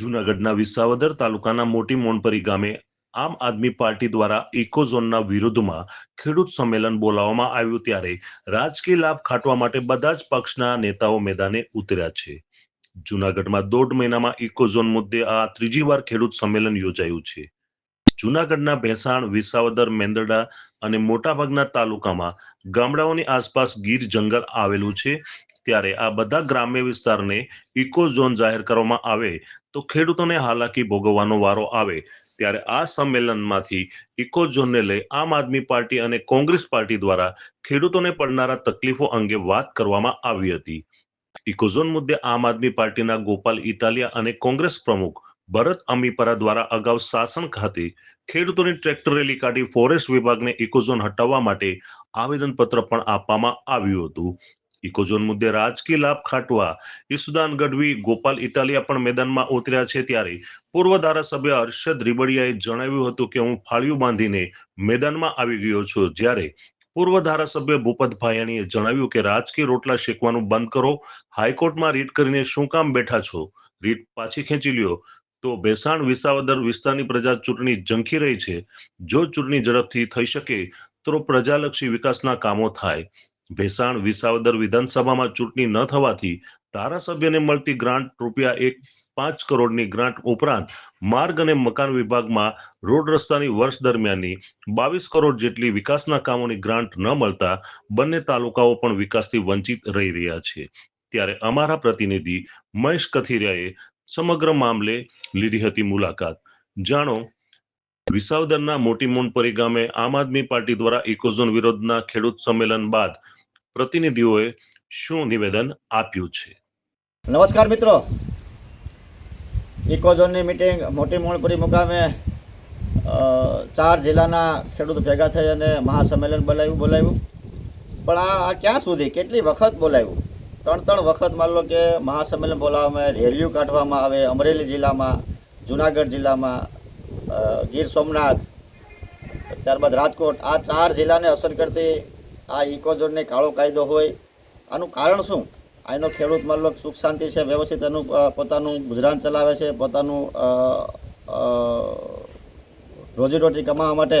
જૂનાગઢના વિસાવદર તાલુકાના મોટી મોનપરી ગામે આમ આદમી પાર્ટી દ્વારા ઇકોઝોનના વિરોધમાં ખેડૂત સંમેલન બોલાવવામાં આવ્યું ત્યારે રાજકીય લાભ ખાટવા માટે બધા જ પક્ષના નેતાઓ મેદાને ઉતર્યા છે. જૂનાગઢમાં દોઢ મહિનામાં ઇકોઝોન મુદ્દે આ ત્રીજી વાર ખેડૂત સંમેલન યોજાયું છે. જૂનાગઢના ભેસાણ, વિસાવદર મેંદરડા અને મોટાભાગના તાલુકામાં ગામડાઓની આસપાસ ગીર જંગલ આવેલું છે. ત્યારે આ બધા ગ્રામ્ય વિસ્તારને ઇકો ઝોન જાહેર કરવામાં આવે તો ખેડૂતોને હાલાકી ભોગવવાનો વારો આવે. ત્યારે આ સંમેલનમાંથી ઇકો ઝોનને લઈ આમ આદમી પાર્ટી અને કોંગ્રેસ પાર્ટી દ્વારા ખેડૂતોને પડનારા તકલીફો અંગે વાત કરવામાં આવી હતી. ઇકોઝોન મુદ્દે આમ આદમી પાર્ટીના ગોપાલ ઇટાલિયા અને કોંગ્રેસ પ્રમુખ ભરત અમીપરા દ્વારા અગાઉ શાસન ખાતે ખેડૂતોની ટ્રેક્ટર રેલી કાઢી ફોરેસ્ટ વિભાગને ઇકોઝોન હટાવવા માટે આવેદનપત્ર પણ આપવામાં આવ્યું હતું. ઇકોઝોન મુદ્દે રાજકીય લાભ ખાટવા ઈસુદાન ગઢવી ગોપાલ ઇટાલિયા પણ મેદાનમાં ઉતર્યા છે ત્યારે પૂર્વ ધારાસભ્ય હર્ષદ રીબડિયાએ જણાવ્યું હતું કે હું ફાળિયું બાંધીને મેદાનમાં આવી ગયો છું. જ્યારે પૂર્વ ધારાસભ્ય ભૂપત ભાયાણીએ જણાવ્યું કે રાજકીય રોટલા શેકવાનું બંધ કરો, હાઈકોર્ટમાં રીટ કરીને શું કામ બેઠા છો? રીટ પાછી ખેંચી લ્યો. તો ભેસાણ વિસાવદર વિસ્તારની પ્રજા ચૂંટણી ઝંખી રહી છે. જો ચૂંટણી ઝડપથી થઈ શકે તો પ્રજાલક્ષી વિકાસના કામો થાય. ભેસાણ વિસાવદર વિધાનસભામાં ચૂંટણી ન થવાથી ધારાસભ્યને મળતી ગ્રાન્ટ રૂપિયા એક પાંચ કરોડની ગ્રાન્ટ ઉપરાંત માર્ગ અને મકાન વિભાગમાં રોડ રસ્તાની વર્ષ દરમિયાનની બાવીસ કરોડ જેટલી વિકાસના કામોની ગ્રાન્ટ ન મળતા બંને તાલુકાઓ પણ વિકાસથી વંચિત રહી રહ્યા છે. ત્યારે અમારા પ્રતિનિધિ મહેશ કથિરિયાએ સમગ્ર મામલે લીધી હતી મુલાકાત. જાણો, વિસાવદરના મોટી મોનપરી ગામે આમ આદમી પાર્ટી દ્વારા ઇકોઝોન વિરોધના ખેડૂત સંમેલન બાદ પ્રતિનિધિઓએ શું નિવેદન આપ્યું છે? નમસ્કાર મિત્રો. ઇકોઝોનની મિટિંગ મોટી મોણપુરી મુકામે ચાર જિલ્લાના ખેડૂત ભેગા થઈ અને મહાસંમેલન બોલાવ્યું બોલાવ્યું. પણ આ ક્યાં સુધી? કેટલી વખત બોલાવ્યું? ત્રણ ત્રણ વખત માન લો કે મહાસંમેલન બોલાવવામાં આવે, રેલીઓ કાઢવામાં આવે, અમરેલી જિલ્લામાં, જુનાગઢ જિલ્લામાં ગીર સોમનાથ, ત્યારબાદ રાજકોટ, આ ચાર જિલ્લાને અસર કરતી આ ઇકોઝોનને કાળો કાયદો હોય. આનું કારણ શું? આનો ખેડૂત મતલબ સુખ શાંતિ છે, વ્યવસ્થિત એનું પોતાનું ગુજરાન ચલાવે છે, પોતાનું રોજીરોટી કમાવા માટે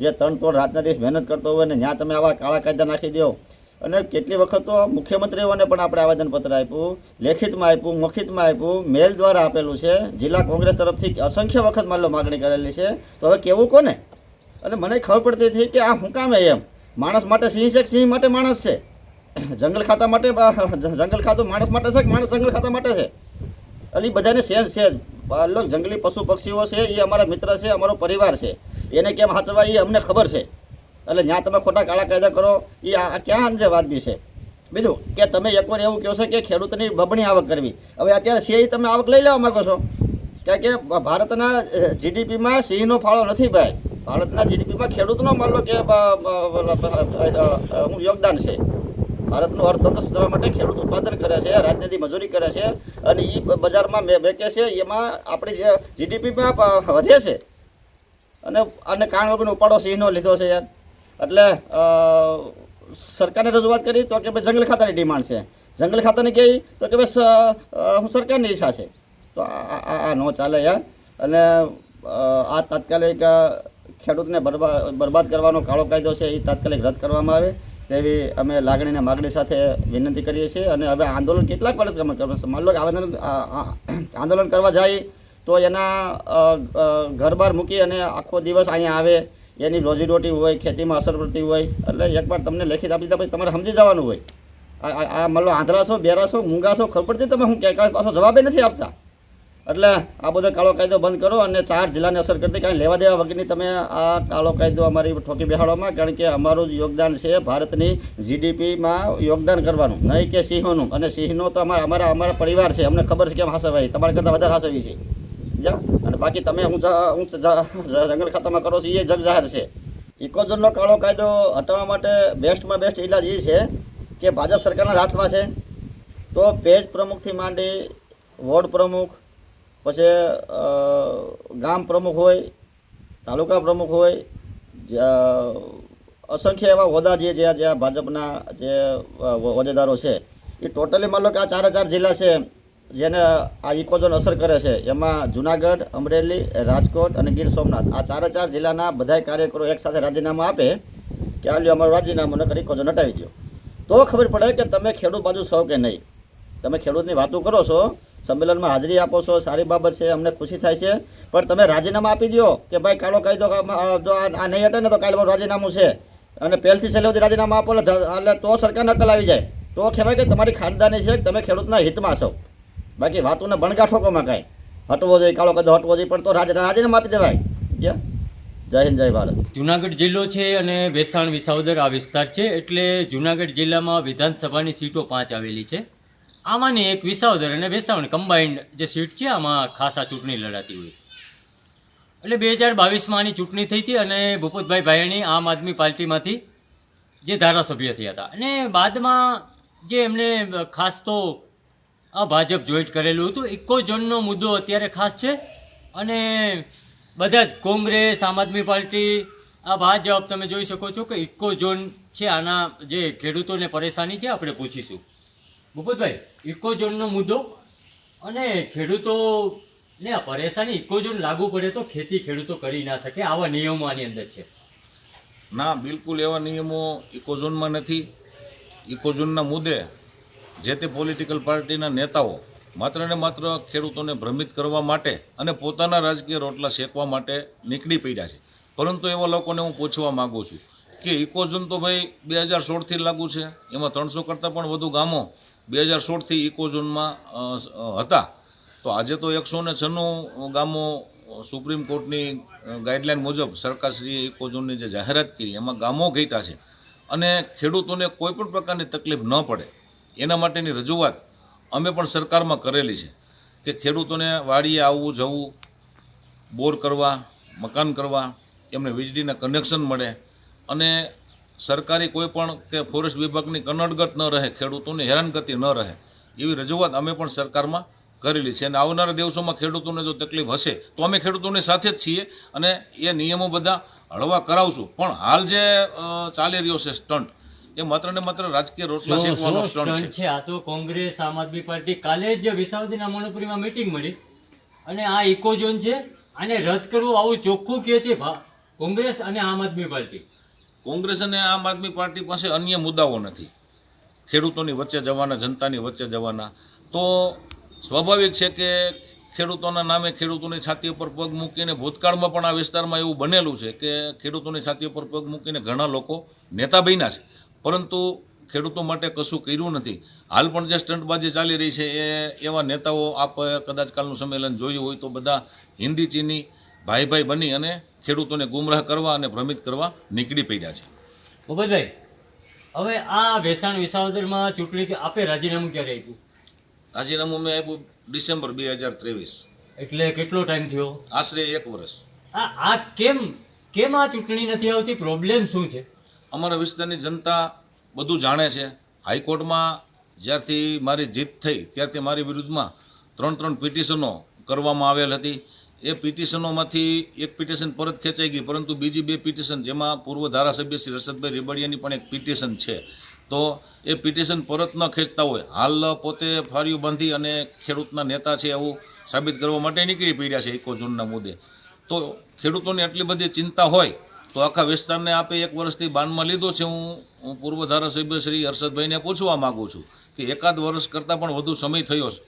જે ત્રણ ત્રણ રાતના દિવસ મહેનત કરતો હોય ને ત્યાં તમે આવા કાળા કાયદા નાખી દો. અને કેટલી વખત તો મુખ્યમંત્રીઓને પણ આપણે આવેદનપત્ર આપ્યું, લેખિતમાં આપ્યું, મૌખિતમાં આપ્યું, મેલ દ્વારા આપેલું છે. જિલ્લા કોંગ્રેસ તરફથી અસંખ્ય વખત માન લો માગણી કરેલી છે. તો હવે કેવું કોને? અને મને ખબર પડતી હતી કે આ હું કામે એમ? માણસ માટે સિંહ છે સિંહ માટે માણસ છે? જંગલ ખાતા માટે જંગલ ખાતું માણસ માટે છે કે માણસ જંગલ ખાતા માટે છે? એટલે બધાને સેન્સ છે જ જંગલી પશુ પક્ષીઓ છે એ અમારા મિત્ર છે, અમારો પરિવાર છે. એને કેમ હાચવા એ અમને ખબર છે. એટલે જ્યાં તમે ખોટા કાળા કાયદા કરો એ આ ક્યાં અંજે વાદબી છે? બીજું, કે તમે એકવાર એવું કહો છો કે ખેડૂતની બમણી આવક કરવી. હવે અત્યારે સિંહ તમે આવક લઈ લેવા માગો છો? કારણ કે ભારતના જીડીપીમાં સિંહનો ફાળો નથી ભાઈ. ભારતના જીડીપીમાં ખેડૂતનો માનલો કે હું યોગદાન છે. ભારતનું અર્થતંત્ર સુધારવા માટે ખેડૂત ઉત્પાદન કરે છે, રાજનીતિ મજૂરી કરે છે અને એ બજારમાં મેં વેચે છે, એમાં આપણી જે જીડીપીમાં વધે છે. અને અને કારણ વગરનો ઉપાડો સિંહનો લીધો છે યાર. એટલે સરકારને રજૂઆત કરી તો કે ભાઈ જંગલ ખાતાની ડિમાન્ડ છે. જંગલ ખાતાની કહી તો કે ભાઈ હું સરકારની ઈચ્છા છે. તો આ, આ- ન ચાલે યાર. અને આ તાત્કાલિક ખેડૂતને બરબાદ કરવાનો કાળો કાયદો છે એ તાત્કાલિક રદ કરવામાં આવે. તેવી અમે લાગણીને માગણી સાથે વિનંતી કરીએ છીએ અને હવે આંદોલન કેટલાક વર્ષ અમે માન લો કે આવેદન આંદોલન કરવા જાય તો એના ઘર બહાર મૂકી અને આખો દિવસ અહીંયા આવે. એની રોજીરોટી હોય, ખેતીમાં અસર પડતી હોય. એટલે એકવાર તમને લેખિત આપી દીધા પછી તમારે સમજી જવાનું હોય. આ મતલબ આંધળા છો, બેરા છો, મૂંગા ખબર પડતી તમે હું કે પાછો જવાબે નથી આપતા. એટલે આ બધો કાળો કાયદો બંધ કરો અને ચાર જિલ્લાને અસર કરતી કાંઈ લેવા દેવા વગરની તમે આ કાળો કાયદો અમારી ઠોકી બેહાડવામાં, કારણ કે અમારું જ યોગદાન છે ભારતની જીડીપીમાં યોગદાન કરવાનું. નહીં કે સિંહોનું. અને સિંહનો તો અમારા અમારા અમારા પરિવાર છે. અમને ખબર છે કેમ હાસવાય. તમારા કરતાં વધારે હાસવી છે જા અને બાકી તમે હું હું જંગલ ખાતામાં કરો છો, એ જગ જાહેર છે. ઇકોઝોનનો કાળો કાયદો હટાવવા માટે બેસ્ટમાં બેસ્ટ ઇલાજ એ છે કે ભાજપ સરકારના હાથમાં છે. તો પેજ પ્રમુખથી માંડી વોર્ડ પ્રમુખ પછી ગામ પ્રમુખ હોય, તાલુકા પ્રમુખ હોય અસંખ્ય એવા હોદ્દા જે જ્યાં જ્યાં ભાજપના જે હોદ્દેદારો છે. એ ટોટલી માન કે આ ચારે ચાર જિલ્લા છે, જેને આ ઇકોઝોન અસર કરે છે. એમાં જુનાગઢ, અમરેલી, રાજકોટ અને ગીર સોમનાથ. આ ચારે ચાર જિલ્લાના બધા કાર્યકરો એકસાથે રાજીનામું આપે કે આ લ્યો અમારું રાજીનામું, નકર ઇકોઝોન હટાવી દો તો ખબર પડે કે તમે ખેડૂત બાજુ છો કે નહીં? તમે ખેડૂતની વાતો કરો છો સંમેલનમાં હાજરી આપો છો, સારી બાબત છે, અમને ખુશી થાય છે. પણ તમે રાજીનામા આપી દો કે ભાઈ કાલો કહી દો જો આ નહીં હટે ને તો કાલે મારું રાજીનામું છે. અને પહેલથી છેલ્લે સુધી રાજીનામું આપો, એટલે તો સરકાર નકલ આવી જાય. તો કહેવાય કે તમારી ખાનદાની છે, તમે ખેડૂતના હિતમાં છો. બાકી વાતોને બણગાઠોકોમાં કાંઈ? હટવો જોઈએ, કાળો કદો હટવો જોઈએ, પણ તો રાજ રાજીનામું આપી દેવાય. ક્યાં જય હિન્દ, જય ભારત. જુનાગઢ જિલ્લો છે અને વેસાણ, વિસાવદર આ વિસ્તાર છે, એટલે જુનાગઢ જિલ્લામાં વિધાનસભાની સીટો પાંચ આવેલી છે. આમાંની એક વિસાવદર અને વેસાવણ કમ્બાઇન્ડ જે સીટ છે, આમાં ખાસ આ ચૂંટણી લડાતી હોય. એટલે બે હજાર બાવીસમાં આની ચૂંટણી થઈ હતી અને ભૂપતભાઈ ભાયાણી આમ આદમી પાર્ટીમાંથી જે ધારાસભ્ય થયા હતા. અને બાદમાં જે એમને ખાસ તો આ ભાજપ જોઈન્ટ કરેલું હતું ઇકો ઝોનનો મુદ્દો અત્યારે ખાસ છે. અને બધા જ કોંગ્રેસ, આમ આદમી પાર્ટી, આ ભાજપ, તમે જોઈ શકો છો કે ઇકો ઝોન છે, આના જે ખેડૂતોને પરેશાની છે, આપણે પૂછીશું. ભૂપતભાઈ ઇકોઝોનનો મુદ્દો. અને ખેડૂતોને આ પરેશાની ઇકોઝોન લાગુ પડે તો ખેતી ખેડૂતો કરી ના શકે આવા નિયમો આની અંદર છે. ના, બિલકુલ એવા નિયમો ઇકોઝોનમાં નથી. ઇકોઝોનના મુદ્દે જે તે પોલિટિકલ પાર્ટીના નેતાઓ માત્ર ને માત્ર ખેડૂતોને ભ્રમિત કરવા માટે અને પોતાના રાજકીય રોટલા શેકવા માટે નીકળી પડ્યા છે. પરંતુ એવા લોકોને હું પૂછવા માગું છું કે ઇકોઝોન તો ભાઈ બે હજાર સોળથી લાગુ છે. એમાં ત્રણસો કરતાં પણ વધુ ગામો બે હજાર સોળથી ઇકોઝોનમાં હતા. તો આજે તો એકસો ને છન્નું ગામો સુપ્રીમ કોર્ટની ગાઈડલાઇન મુજબ સરકારશ્રીએ ઇકોઝોનની જે જાહેરાત કરી, એમાં ગામો ઘટ્યા છે. અને ખેડૂતોને કોઈ પણ પ્રકારની તકલીફ ન પડે. એના માટેની રજૂઆત અમે પણ સરકારમાં કરેલી છે કે ખેડૂતોને વાડીએ આવવું, જવું, બોર કરવા, મકાન કરવા, એમને વીજળીના કનેક્શન મળે. અને સરકારી કોઈ પણ કે ફોરેસ્ટ વિભાગની કનડગત ન રહે ખેડૂતોને હેરાનગતિ ન રહે એવી રજૂઆત અમે પણ સરકારમાં કરેલી છે. અને આવનારા દિવસોમાં ખેડૂતોને જો તકલીફ હશે તો અમે ખેડૂતોની સાથે જ છીએ અને એ નિયમો બધા હળવા કરાવશું. પણ હાલ જે ચાલી રહ્યો છે સ્ટન્ટ એ માત્ર ને માત્ર રાજકીય રોટલા શેકવાનો સ્ટન્ટ છે. આ તો કોંગ્રેસ આમ આદમી પાર્ટી કાલે જ વિસાવદીના મણપુરીમાં મીટિંગ મળી. અને આ ઇકો ઝોન છે આને રદ કરવું આવું ચોખ્ખું કહે છે કોંગ્રેસ અને આમ આદમી પાર્ટી. કોંગ્રેસ અને આમ આદમી પાર્ટી પાસે અન્ય મુદ્દાઓ નથી. ખેડૂતોની વચ્ચે જવાના, જનતાની વચ્ચે જવાના. તો સ્વાભાવિક છે કે ખેડૂતોના નામે ખેડૂતોની છાતી ઉપર પગ મૂકીને ભૂતકાળમાં પણ આ વિસ્તારમાં એવું બનેલું છે કે ખેડૂતોની છાતી ઉપર પગ મૂકીને ઘણા લોકો નેતા બન્યા છે. પરંતુ ખેડૂતો માટે કશું કર્યું નથી. હાલ પણ જે સ્ટંટબાજી ચાલી રહી છે એ એવા નેતાઓ આપ કદાચ કાલનું સંમેલન જોયું હોય તો બધા હિન્દી ચીની ભાઈ ભાઈ બની અને ખેડૂતોને ગુમરાહ કરવા અને ભ્રમિત કરવા નીકળી પડ્યા છે. ભૂપતભાઈ હવે આ વેસાણ વિસાવદરમાં ચૂંટણી આપે રાજીનામું ક્યારે આપ્યું? રાજીનામું મેં આપ્યું ડિસેમ્બર બે હજાર ત્રેવીસ. એટલે કેટલો ટાઈમ થયો? આશરે એક વર્ષ. આ આ કેમ કેમ આ ચૂંટણી નથી આવતી? પ્રોબ્લેમ શું છે? અમારા વિસ્તારની જનતા બધું જાણે છે. હાઈકોર્ટમાં જ્યારથી મારી જીત થઈ ત્યારથી મારી વિરુદ્ધમાં ત્રણ ત્રણ પિટિશનો કરવામાં આવેલ હતી. એ પિટિશનોમાંથી એક પિટિશન પરત ખેંચાઈ ગઈ, પરંતુ બીજી બે પિટિશન જેમાં પૂર્વ ધારાસભ્ય શ્રી રશદભાઈ રેબડિયાની પણ એક પિટિશન છે. તો એ પિટિશન પરત ન ખેંચતા હોય, હાલ પોતે ફાળિયું બાંધી અને ખેડૂતના નેતા છે એવું સાબિત કરવા માટે નીકળી પડ્યા છે ઇકો ઝોનના મુદ્દે. તો ખેડૂતોને આટલી બધી ચિંતા હોય, તો આખા વિસ્તારને આપે એક વર્ષથી બાનમાં લીધો છે. હું હું પૂર્વ ધારાસભ્ય શ્રી હર્ષદભાઈને પૂછવા માગું છું કે એકાદ વર્ષ કરતાં પણ વધુ સમય થયો છે.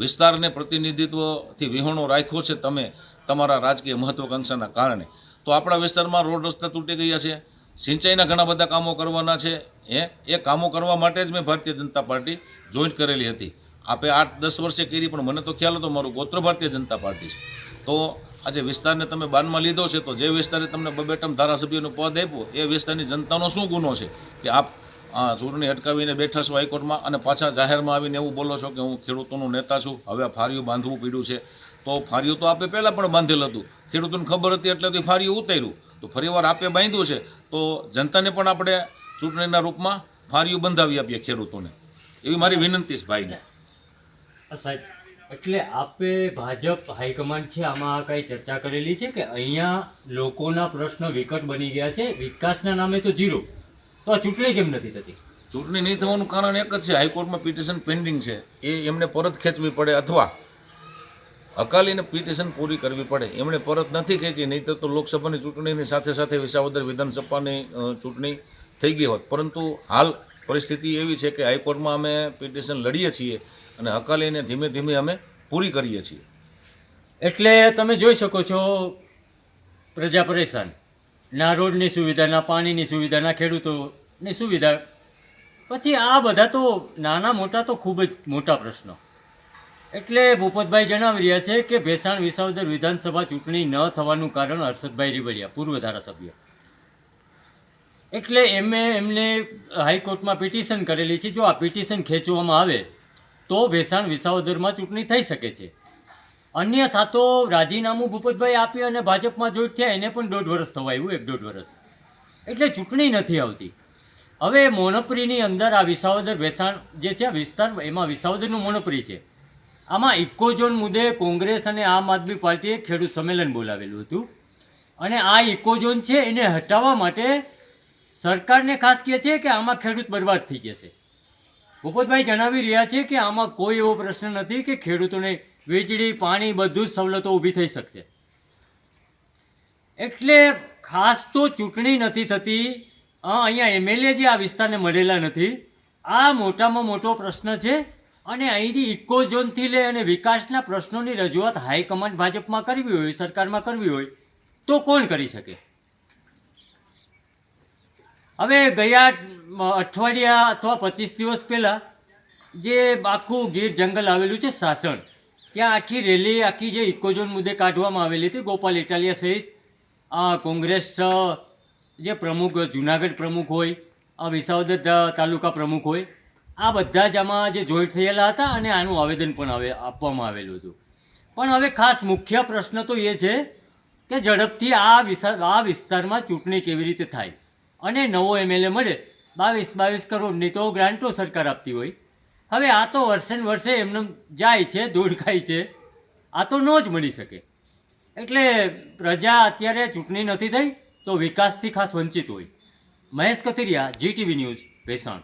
વિસ્તારને પ્રતિનિધિત્વથી વિહોણો રાખ્યો છે તમે તમારા રાજકીય મહત્વાકાંક્ષાના કારણે. તો આપણા વિસ્તારમાં રોડ રસ્તા તૂટી ગયા છે, સિંચાઈના ઘણા બધા કામો કરવાના છે એ એ કામો કરવા માટે જ મેં ભારતીય જનતા પાર્ટી જોઈન્ટ કરેલી હતી. આપે આઠ, દસ વર્ષે કરી, પણ મને તો ખ્યાલ હતો મારું ગોત્ર ભારતીય જનતા પાર્ટી છે. તો આજે વિસ્તારને તમે બાનમાં લીધો છે, તો જે વિસ્તારે તમને બબેટમ ધારાસભ્યનું પદ આપ્યું, એ વિસ્તારની જનતાનો શું ગુનો છે? કે આપ આ ચૂંટણી અટકાવીને બેઠા છો હાઈકોર્ટમાં અને પાછા જાહેરમાં આવીને એવું બોલો છો કે હું ખેડૂતોનો નેતા છું, હવે ફાર્યું બાંધવું પડ્યું છે. તો ફાર્યું તો આપે પહેલાં પણ બાંધેલ હતું. ખેડૂતોને ખબર હતી એટલે તો ફાર્યું ઉતાર્યું. તો ફરીવાર આપે બાંધ્યું છે. તો જનતાને પણ આપણે ચૂંટણીના રૂપમાં ફાર્યું બંધાવી આપીએ ખેડૂતોને. એવી મારી વિનંતી છે ભાઈને. સાહેબ. એટલે આપે ભાજપ હાઈકમાન્ડ છે, આમાં કઈ ચર્ચા કરેલી છે કે અહીંયા લોકોના પ્રશ્ન વિકટ બની ગયા છે? વિકાસના નામે તો જીરો તો ચૂંટણી કેમ નથી થતી? ચૂંટણી નહીં થવાનું કારણ એક જ છે હાઈકોર્ટમાં પિટિશન પેન્ડિંગ છે. એ એમને પરત ખેંચવી પડે અથવા અકાલીને પિટિશન પૂરી કરવી પડે. એમણે પરત નથી ખેંચી નહીં તો લોકસભાની ચૂંટણીની સાથે સાથે વિસાવદર વિધાનસભાની ચૂંટણી થઈ ગઈ હોત. પરંતુ હાલ પરિસ્થિતિ એવી છે કે હાઈકોર્ટમાં અમે પિટિશન લડીએ છીએ અને અકાલીને ધીમે ધીમે અમે પૂરી કરીએ છીએ. એટલે તમે જોઈ શકો છો પ્રજા પરેશાન. ના રોડની સુવિધા, ના પાણીની સુવિધા, ના ખેડૂતોની સુવિધા. પછી આ બધા તો નાના મોટા તો ખૂબ જ મોટા પ્રશ્નો. એટલે ભૂપતભાઈ જણાવી રહ્યા છે કે ભેસાણ વિસાવદર વિધાનસભા ચૂંટણી ન થવાનું કારણ હર્ષદભાઈ રીબડિયા, પૂર્વ ધારાસભ્ય. એટલે એમે એમને હાઈકોર્ટમાં પિટિશન કરેલી છે. જો આ પિટિશન ખેંચવામાં આવે, તો ભેસાણ વિસાવદરમાં ચૂંટણી થઈ શકે છે. અન્યથા તો રાજીનામું ભૂપતભાઈ આપ્યું અને ભાજપમાં જોઈટ થયા, એને પણ દોઢ વર્ષ થવા આવ્યું એક દોઢ વર્ષ એટલે ચૂંટણી નથી આવતી. હવે મોનપરીની અંદર આ વિસાવદર વેસાણ જે છે વિસ્તાર, એમાં વિસાવદરનું મોનપરી છે. આમાં ઇકોઝોન મુદ્દે કોંગ્રેસ અને આમ આદમી પાર્ટીએ ખેડૂત સંમેલન બોલાવેલું હતું. અને આ ઇકોઝોન છે, એને હટાવવા માટે સરકારને ખાસ કહે છે કે આમાં ખેડૂત બરબાદ થઈ જશે. ભૂપતભાઈ જણાવી રહ્યા છે કે આમાં કોઈ એવો પ્રશ્ન નથી કે ખેડૂતોને વીજળી, પાણી બધું જ સવલતો ઊભી થઈ શકશે. એટલે ખાસ તો ચૂંટણી નથી થતી અહીંયા એમએલએ જે આ વિસ્તારને મળેલા નથી, આ મોટામાં મોટો પ્રશ્ન છે અને અહીંથી ઇકો ઝોનથી લે અને વિકાસના પ્રશ્નોની રજૂઆત હાઈકમાન્ડ ભાજપમાં કરવી હોય, સરકારમાં કરવી હોય, તો કોણ કરી શકે? હવે ગયા અઠવાડિયા અથવા પચીસ દિવસ પહેલાં જે આખું ગીર જંગલ આવેલું છે સાસણ ત્યાં આખી રેલી, આખી જે ઇકોઝોન મુદ્દે કાઢવામાં આવેલી હતી, ગોપાલ ઇટાલિયા સહિત કોંગ્રેસ જે પ્રમુખ, જુનાગઢ પ્રમુખ હોય વિસાવદર તાલુકા પ્રમુખ હોય, આ બધા જ આમાં જે જોઈન્ટ થયેલા હતા અને આનું આવેદન પણ હવે આપવામાં આવેલું હતું. પણ હવે ખાસ મુખ્ય પ્રશ્ન તો એ છે કે ઝડપથી આ વિસ્તાર આ વિસ્તારમાં ચૂંટણી કેવી રીતે થાય? અને નવો એમએલએ મળે, બાવીસ બાવીસ કરોડની તો ગ્રાન્ટો સરકાર આપતી હોય. હવે આ તો વર્ષે વર્ષે એમને જાય છે, ધૂળ ખાય છે. આ તો ન જ મળી શકે. એટલે પ્રજા અત્યારે ચૂંટણી નથી થઈ, તો વિકાસથી ખાસ વંચિત હોય. Mahesh Kathiria, GTV news, Bhesan.